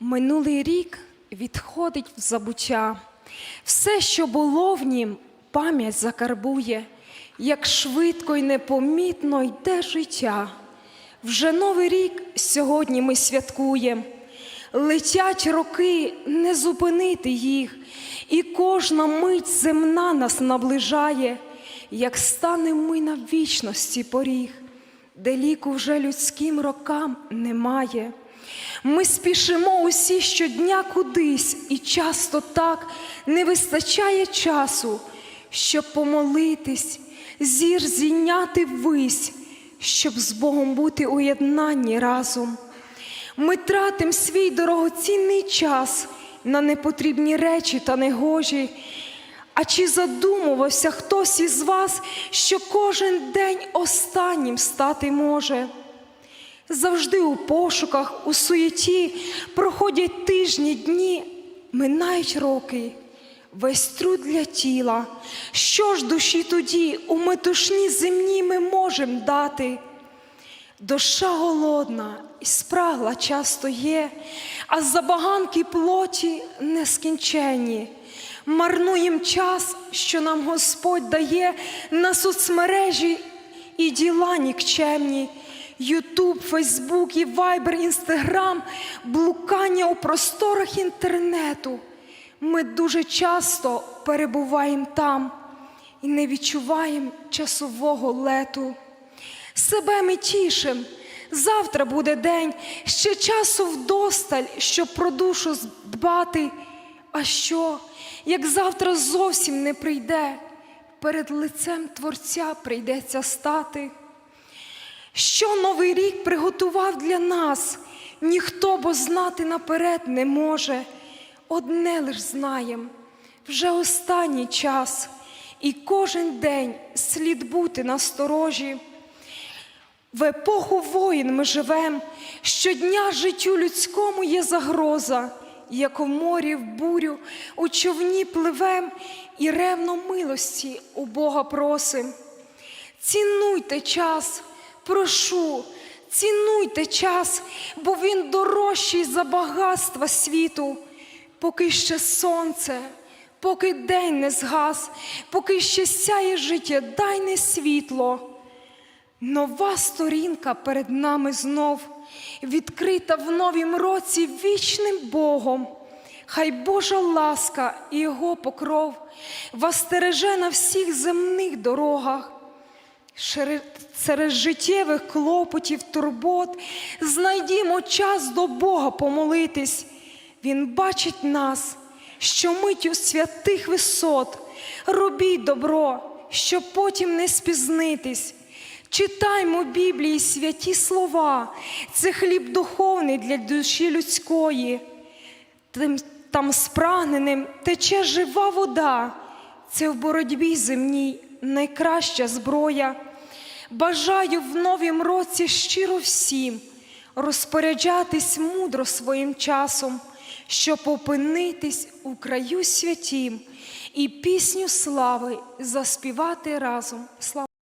Минулий рік відходить в забуття. Все, що було в нім, пам'ять закарбує, як швидко й непомітно йде життя. Вже новий рік сьогодні ми святкуємо. Летять роки, не зупинити їх, і кожна мить земна нас наближає, як станем ми на вічності поріг, де ліку вже людським рокам немає. Ми спішимо усі щодня кудись, і часто так не вистачає часу, щоб помолитись, зір зійняти ввись, щоб з Богом бути уєднанні разом. Ми тратим свій дорогоцінний час на непотрібні речі та негожі. А чи задумувався хтось із вас, що кожен день останнім стати може? Завжди у пошуках, у суєті проходять тижні, дні, минають роки, весь труд для тіла. Що ж душі тоді у метушні земні ми можем дати? Душа голодна і спрагла часто є, а забаганки плоті нескінченні. Марнуєм час, що нам Господь дає на соцмережі і діла нікчемні. Ютуб, Фейсбук і Вайбер, Інстаграм, блукання у просторах інтернету. Ми дуже часто перебуваємо там і не відчуваємо часового лету. Себе ми тішим, завтра буде день, ще часу вдосталь, щоб про душу дбати. А що, як завтра зовсім не прийде, перед лицем Творця прийдеться стати? Що новий рік приготував для нас, ніхто бо знати наперед не може. Одне лиш знаєм, вже останній час, і кожен день слід бути насторожі. В епоху воїн ми живем, щодня життю людському є загроза, як у морі в бурю, у човні пливем і ревно милості у Бога просим. Цінуйте час, прошу, цінуйте час, бо він дорожчий за багатства світу, поки ще сонце, поки день не згас, поки ще сяє життя, дай не світло. Нова сторінка перед нами знов, відкрита в новім році вічним Богом. Хай Божа ласка і Його покров вас стереже на всіх земних дорогах. Серед життєвих клопотів, турбот знайдімо час до Бога помолитись. Він бачить нас, що миттю святих висот. Робіть добро, щоб потім не спізнитись. Читаймо Біблії святі слова, це хліб духовний для душі людської. Тим, там спрагненим тече жива вода, це в боротьбі земній найкраща зброя. Бажаю в новім році щиро всім розпоряджатись мудро своїм часом, щоб опинитись у краю святім і пісню слави заспівати разом.